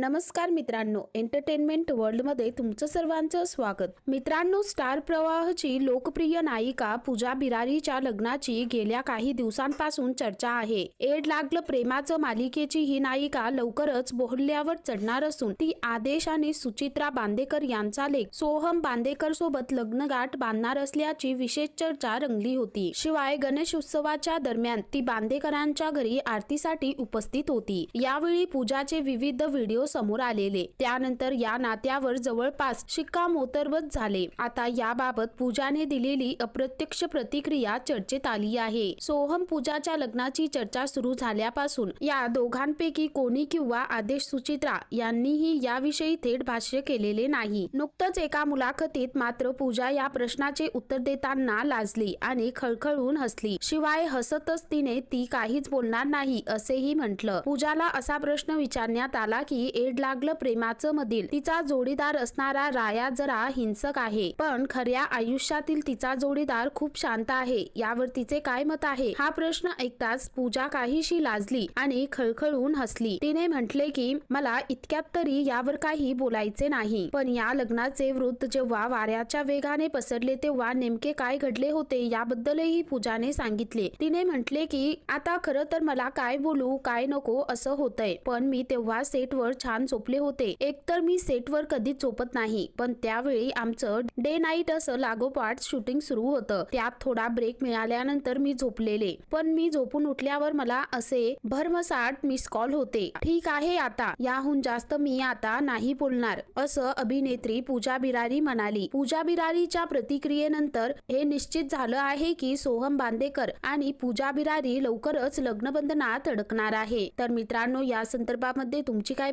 नमस्कार मित्रांनो एंटरटेनमेंट वर्ल्डमध्ये तुमचं सर्वांचं स्वागत. मित्रांनो स्टार प्रवाहची लोकप्रिय नायिका पूजा बिरारीच्या लग्नाची गेल्या काही दिवसांपासून चर्चा आहे. एड लागलं प्रेमाचं मालिकेची ही नायिका लवकरच बोहल्यावर चढणार असून ती आदेश आणि सुचित्रा बांदेकर यांचा लेख सोहम बांदेकर सोबत लग्नगाठ बांधणार असल्याची विशेष चर्चा रंगली होती. शिवाय गणेश उत्सवाच्या दरम्यान ती बांदेकरांच्या घरी आरतीसाठी उपस्थित होती. यावेळी पूजाचे विविध व्हिडिओ समोर आलेले. त्यानंतर या नात्यावर जवळपास शिक्कामोर्तब झाले. आता याबाबत पूजाने दिलेली अप्रत्यक्ष प्रतिक्रिया चर्चेत आली आहे. सोहम पूजाच्या लग्नाची चर्चा सुरू झाल्यापासून या दोघांपैकी कोणी किंवा आदेश सुचित्रा यांनीही याविषयी थेट भाष्य केलेले नाही. नुकतंच एका मुलाखतीत मात्र पूजा या प्रश्नाचे उत्तर देताना लाजली आणि खळखळून हसली. शिवाय हसतच तिने ती काहीच बोलणार नाही असेही म्हटलं. पूजाला असा प्रश्न विचारण्यात आला की एड लागलं प्रेमाचं मधील. तिचा जोडीदार असणारा राया जरा हिंसक आहे. पण खऱ्या आयुष्यातील तिचा जोडीदार खूप शांत आहे. यावर तिचे काय मत आहे? हा प्रश्न ऐकताच पूजा काहीशी लाजली आणि खळखळून हसली. तिने म्हटले की मला इतक्यात तरी यावर काही बोलायचे नाही. पण या लग्नाचे वृत्त जेव्हा वाऱ्याच्या वेगाने पसरले तेव्हा नेमके काय घडले होते याबद्दलही पूजाने सांगितले. तिने म्हटले की आता खरं तर मला काय बोलू काय नको असं होतंय. पण मी तेव्हा सेटवर छान झोपले होते. एकतर मी सेटवर कधीच झोपत नाही पण त्यावेळी आमचं डे नाईट असं लागोपाठ शूटिंग सुरू होतं. त्यात थोडा ब्रेक मिळाल्यानंतर मी झोपलेले. पण मी झोपून उठल्यावर मला असे भरमसाठ मिस कॉल होते. ठीक आहे आता याहून जास्त मी आता नाही बोलणार असं अभिनेत्री पूजा बिरारी म्हणाली. पूजा बिरारीच्या प्रतिक्रियेनंतर हे निश्चित झालं आहे की सोहम बांदेकर आणि पूजा बिरारी लवकरच लग्नबंधनात अडकणार आहे. तर मित्रांनो या संदर्भामध्ये तुमची काय